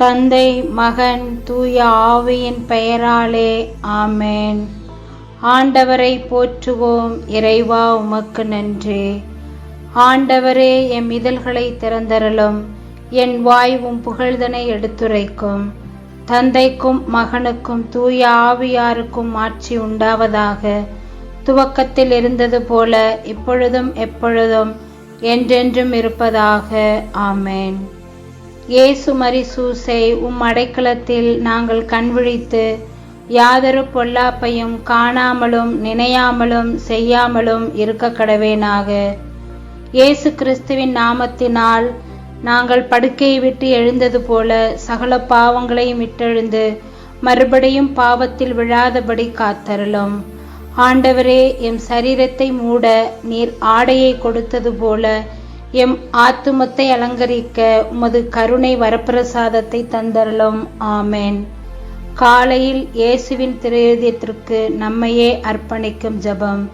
தந்தை மகன் தூய ஆவியின் பெயராலே ஆமேன். ஆண்டவரை போற்றுவோம் இறைவா உமக்கு நன்றி. ஆண்டவரே எம் இதழ்களை திறந்தரலும் என் வாய் உம் புகழ்தனை எடுத்துரைக்கும். தந்தைக்கும் மகனுக்கும் தூய ஆவியாருக்கும் ஆட்சி உண்டாவதாக. துவக்கத்தில் இருந்தது போல இப்பொழுதும் எப்பொழுதும் என்றென்றும் இருப்பதாக. ஆமேன். இயேசு மரிசூசை உம் அடைக்கலத்தில் நாங்கள் கண்விழித்து யாதொரு பொல்லாப்பையும் காணாமலும் நினையாமலும் செய்யாமலும் இருக்க கடவேனாக. இயேசு கிறிஸ்துவின் நாமத்தினால் நாங்கள் படுக்கையை விட்டு எழுந்தது போல சகல பாவங்களையும் விட்டெழுந்து மறுபடியும் பாவத்தில் விழாதபடி காத்தருளும். ஆண்டவரே எம் சரீரத்தை மூட நீர் ஆடையை கொடுத்தது போல எம் ஆத்துமத்தை அலங்கரிக்க உமது கருணை வரப்பிரசாதத்தை தந்தருளும். ஆமேன். காலையில் இயேசுவின் திரு நம்மையே அர்ப்பணிக்கும் ஜபம்.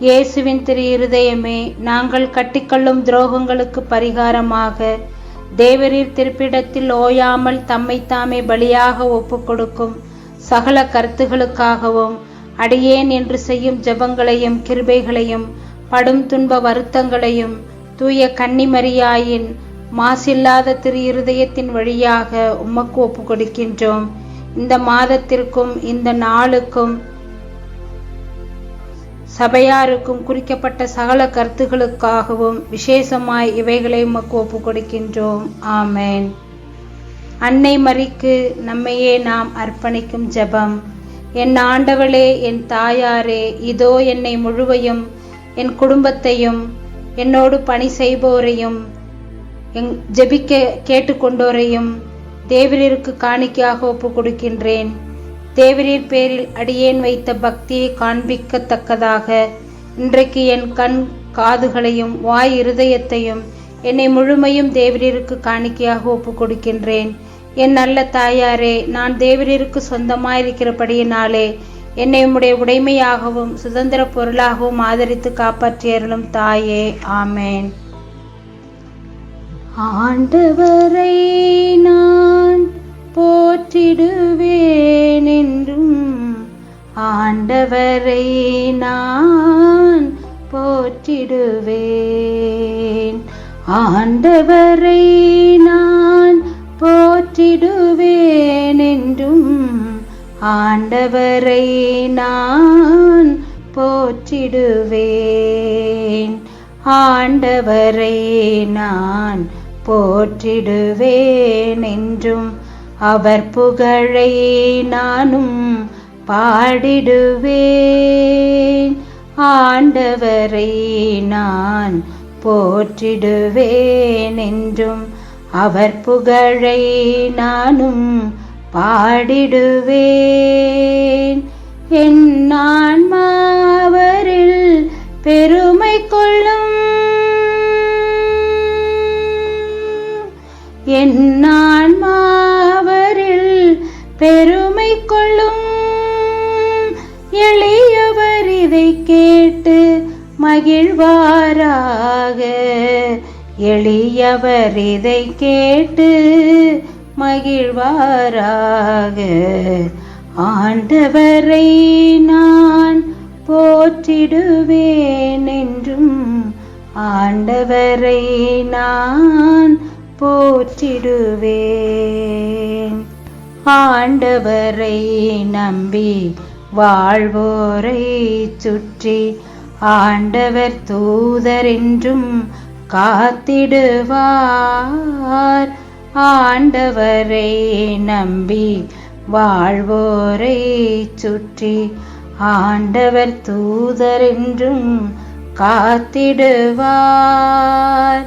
இயேசுவின் திரு இருதயமே நாங்கள் கட்டிக்கொள்ளும் துரோகங்களுக்கு பரிகாரமாக தேவரீர் திருப்பிடத்தில் ஓயாமல் தம்மைத்தாமே பலியாக ஒப்பு கொடுக்கும் சகல கருத்துகளுக்காகவும் அடியேன் என்று செய்யும் ஜபங்களையும் கிருபைகளையும் படும் துன்ப வருத்தங்களையும் தூய கன்னிமரியாயின் மாசில்லாத திரு இருதயத்தின் வழியாக உமக்கு ஒப்பு கொடுக்கின்றோம் இந்த மாதத்திற்கும் இந்த நாளுக்கும் சபையாருக்கும் குறிக்கப்பட்ட சகல கருத்துகளுக்காகவும் விசேஷமாய் இவைகளை உமக்கு ஒப்பு கொடுக்கின்றோம் ஆமேன். அன்னை மறிக்கு நம்மையே நாம் அர்ப்பணிக்கும் ஜெபம். என் ஆண்டவளே என் தாயாரே இதோ என்னை முழுவையும் என் குடும்பத்தையும் என்னோடு பணி செய்போரையும் எங் ஜெபிக்க கேட்டுக்கொண்டோரையும் தேவரீருக்கு காணிக்கையாக ஒப்பு கொடுக்கின்றேன் தேவரீர் பேரில் அடியேன் வைத்த பக்தியை காண்பிக்கத்தக்கதாக இன்றைக்கு என் கண் காதுகளையும் வாய் இருதயத்தையும் என்னை முழுமையும் தேவரீருக்கு காணிக்கையாக ஒப்பு கொடுக்கின்றேன் என் நல்ல தாயாரே நான் தேவரீருக்கு சொந்தமாயிருக்கிறபடியினாலே என்னை உம்முடைய உடைமையாகவும் சுதந்திர பொருளாகவும் ஆதரித்து காப்பாற்றியருளும் தாயே. ஆமேன். ஆண்டவரை நான் போற்றிடுவேன் என்றும் ஆண்டவரை நான் போற்றிடுவேன். ஆண்டவரை நான் போற்றிடுவேன் என்றும் ஆண்டவரை நான் போற்றிடுவேன். ஆண்டவரை நான் போற்றிடுவேன் என்றும் அவர் புகழை நானும் பாடிடுவேன். ஆண்டவரை நான் போற்றிடுவேன் என்றும் அவர் புகழை நானும் பாடிடுவேன். என் ஆன்மாவரில் பெருமை கொள்ளும். என் ஆன்மாவரில் பெருமை கொள்ளும். எளியவர் இதை கேட்டு மகிழ்வாராக. எளியவர் இதை கேட்டு மகிழ்வாராக. ஆண்டவரை நான் போற்றிடுவேன் என்றும் ஆண்டவரை நான் போற்றிடுவேன். ஆண்டவரை நம்பி வாழ்வோரை சுற்றி ஆண்டவர் தூதரென்றும் காத்திடுவார். ஆண்டவரை நம்பி வாழ்வோரை சுற்றி ஆண்டவர் தூதர் என்றும் காத்திடுவார்.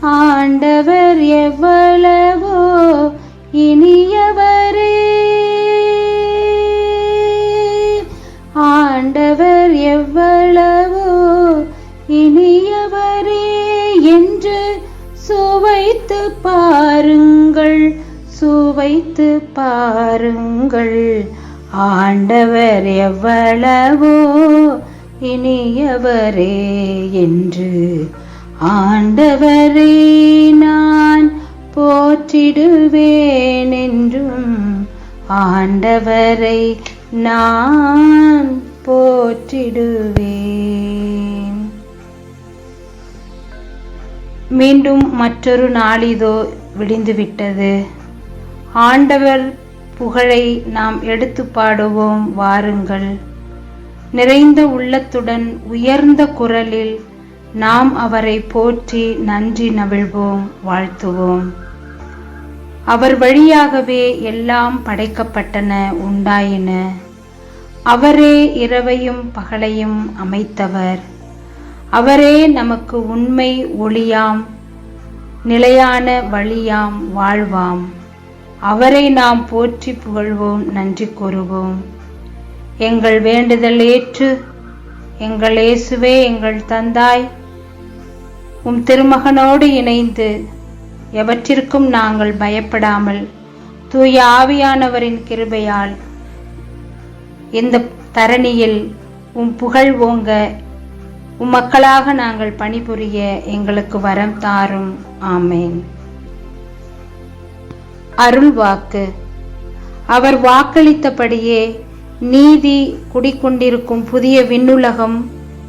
ஆண்டவர் எவ்வளவோ இனியவரே. வைத்து பாருங்கள். ஆண்டவர் எவ்வளவோ இனியவரே என்று. ஆண்டவரை நான் போற்றிடுவேன் என்றும் ஆண்டவரை நான் போற்றிடுவேன். மீண்டும் மற்றொரு நாளிதோ விடிந்துவிட்டது. ஆண்டவர் புகழை நாம் எடுத்து பாடுவோம் வாருங்கள். நிறைந்த உள்ளத்துடன் உயர்ந்த குரலில் நாம் அவரை போற்றி நன்றி நவிழ்வோம் வாழ்த்துவோம். அவர் வழியாகவே எல்லாம் படைக்கப்பட்டன உண்டாயின. அவரே இரவையும் பகலையும் அமைத்தவர். அவரே நமக்கு உண்மை ஒளியாம் நிலையான வழியாம் வாழ்வாம். அவரை நாம் போற்றி புகழ்வோம் நன்றி கூறுவோம். எங்கள் வேண்டுதல் ஏற்று எங்கள் இயேசுவே எங்கள் தந்தாய் உம் திருமகனோடு இணைந்து எவற்றிற்கும் நாங்கள் பயப்படாமல் தூய ஆவியானவரின் கிருபையால் இந்த தரணியில் உம் புகழ் ஓங்க உம் மக்களாக நாங்கள் பணிபுரிய எங்களுக்கு வரம் தாரும். ஆமேன். அருள் வாக்கு அவர் வாக்களித்தபடியே நீதி குடிக்கொண்டிருக்கும் புதிய விண்ணுலகம்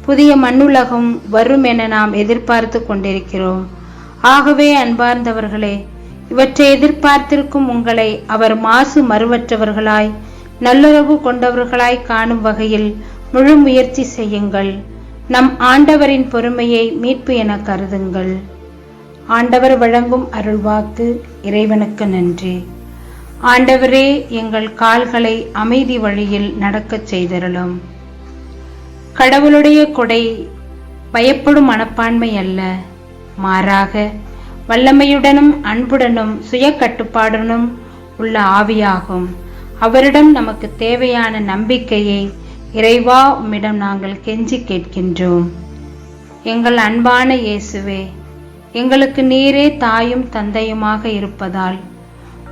புதிய மண்ணுலகம் வரும் என நாம் எதிர்பார்த்து கொண்டிருக்கிறோம். ஆகவே அன்பார்ந்தவர்களே இவற்றை எதிர்பார்த்திருக்கும் உங்களை அவர் மாசு மறுவற்றவர்களாய் நல்லுறவு கொண்டவர்களாய் காணும் வகையில் முழு முயற்சி செய்யுங்கள். நம் ஆண்டவரின் பொறுமையை மீட்பு என கருதுங்கள். ஆண்டவர் வழங்கும் அருள்வாக்கு இறைவனுக்கு நன்றி. ஆண்டவரே எங்கள் கால்களை அமைதி வழியில் நடக்கச் செய்தருளும். கடவுளுடைய கொடை பயப்படும் மனப்பான்மை அல்ல. மாறாக வல்லமையுடனும் அன்புடனும் சுய கட்டுப்பாடுடனும் உள்ள ஆவியாகும். அவரிடம் நமக்கு தேவையான நம்பிக்கையை இறைவா உம்மிடம் நாங்கள் கெஞ்சி கேட்கின்றோம். எங்கள் அன்பான இயேசுவே எங்களுக்கு நீரே தாயும் தந்தையுமாக இருப்பதால்.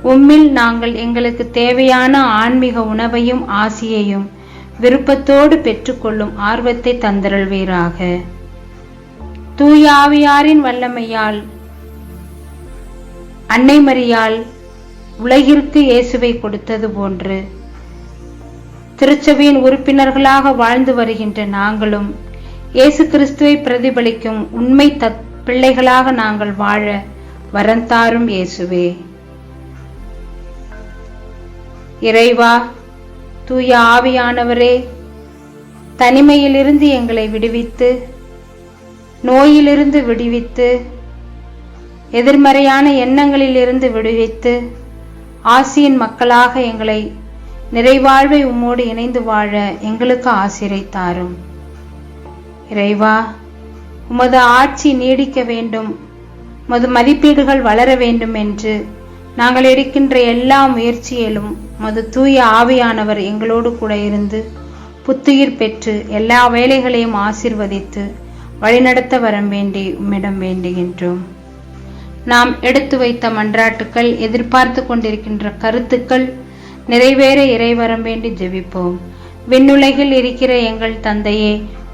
உம்மில் நாங்கள் எங்களுக்கு தேவையான ஆன்மீக உணவையும் ஆசியையும் விருப்பத்தோடு பெற்றுக்கொள்ளும் ஆர்வத்தை தந்தருள்வீராக. தூயாவியாரின் வல்லமையால் அன்னை மரியால் உலகிற்கு இயேசுவை கொடுத்தது போன்று திருச்சபையின் உறுப்பினர்களாக வாழ்ந்து வருகின்ற நாங்களும் இயேசு கிறிஸ்துவை பிரதிபலிக்கும் உண்மை தத் பிள்ளைகளாக நாங்கள் வாழ வரந்தாரும் இயேசுவே. இறைவா தூய ஆவியானவரே தனிமையிலிருந்து எங்களை விடுவித்து நோயிலிருந்து விடுவித்து எதிர்மறையான எண்ணங்களிலிருந்து விடுவித்து ஆசியின் மக்களாக எங்களை நிறைவாழ்வை உம்மோடு இணைந்து வாழ எங்களுக்கு ஆசிரை தாரும் இறைவா உமது ஆட்சி நீடிக்க வேண்டும். உமது மதிப்பீடுகள் வளர வேண்டும் என்று நாங்கள் எடுக்கின்ற எல்லா முயற்சியிலும் மது தூய ஆவியானவர் எங்களோடு கூட இருந்து புத்துயிர் பெற்று எல்லா வேலைகளையும் ஆசிர்வதித்து வழிநடத்த வரம் வேண்டி உம்மிடம் வேண்டுகின்றோம். நாம் எடுத்து வைத்த மன்றாட்டுக்கள் எதிர்பார்த்து கொண்டிருக்கின்ற கருத்துக்கள் நிறைவேற இறைவரம் வேண்டி ஜெபிப்போம். விண்ணுலகில் இருக்கிற எங்கள் தந்தையே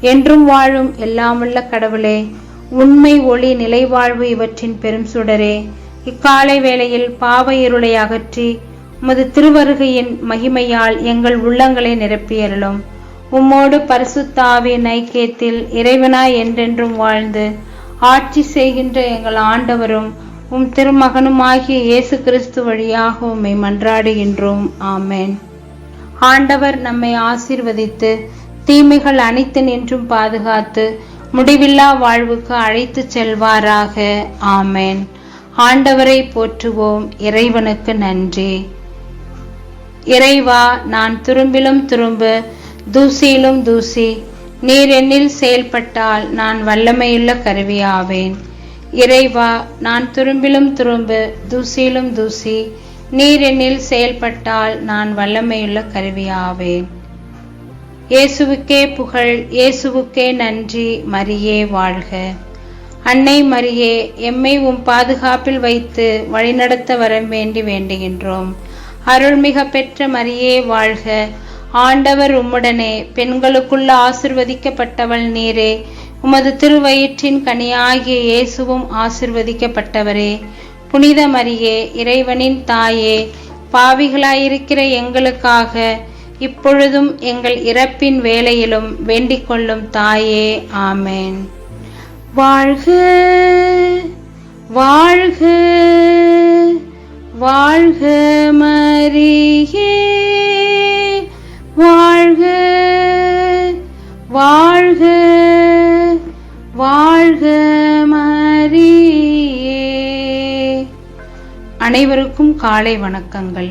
என்றும் வாழும் எல்லாமுள்ள கடவுளே உண்மை ஒளி நிலைவாழ்வு இவற்றின் பெரும் சுடரே. இக்காலை வேளையில் பாவ இருளை அகற்றி உமது திருவருகையின் மகிமையால் எங்கள் உள்ளங்களை நிரப்பியறலும் உம்மோடு பரிசுத்தாவின் ஐக்கியத்தில் இறைவனாய் என்றென்றும் வாழ்ந்து ஆட்சி செய்கின்ற எங்கள் ஆண்டவரும் உம் திருமகனுமாகிய இயேசு கிறிஸ்து வழியாக உம்மை மன்றாடுகின்றோம். ஆமேன். ஆண்டவர் நம்மை ஆசீர்வதித்து தீமைகள் அனைத்து நின்றும் பாதுகாத்து முடிவில்லா வாழ்வுக்கு அழைத்து செல்வாராக. ஆமேன். ஆண்டவரை போற்றுவோம். இறைவனுக்கு நன்றி. இறைவா நான் துரும்பிலும் துரும்பு தூசியிலும் தூசி நீர் என்னில் செயல்பட்டால் நான் வல்லமையுள்ள கருவியாவேன். இறைவா நான் துரும்பிலும் துரும்பு தூசியிலும் தூசி நீர் என்னில் செயல்பட்டால் நான் வல்லமையுள்ள கருவியாவேன். இயேசுவுக்கே புகழ் இயேசுவுக்கே நன்றி மரியே வாழ்க. அன்னை மரியே எம்மை உம் பாதுகாப்பில் வைத்து வழிநடத்த வர வேண்டி வேண்டுகின்றோம். அருள்மிக பெற்ற மரியே வாழ்க. ஆண்டவர் உம்முடனே பெண்களுக்குள்ள ஆசிர்வதிக்கப்பட்டவள் நீரே. உமது திருவயிற்றின் கனியாகிய இயேசுவும் ஆசிர்வதிக்கப்பட்டவரே. புனித மரியே இறைவனின் தாயே பாவிகளாயிருக்கிற எங்களுக்காக இப்பொழுதும் எங்கள் இறப்பின் வேலையிலும் வேண்டிக் கொள்ளும் தாயே ஆமேன். வாழ்க வாழ்க வாழ்க மரியே. வாழ்க வாழ்க வாழ்க மரியே. அனைவருக்கும் காலை வணக்கங்கள்.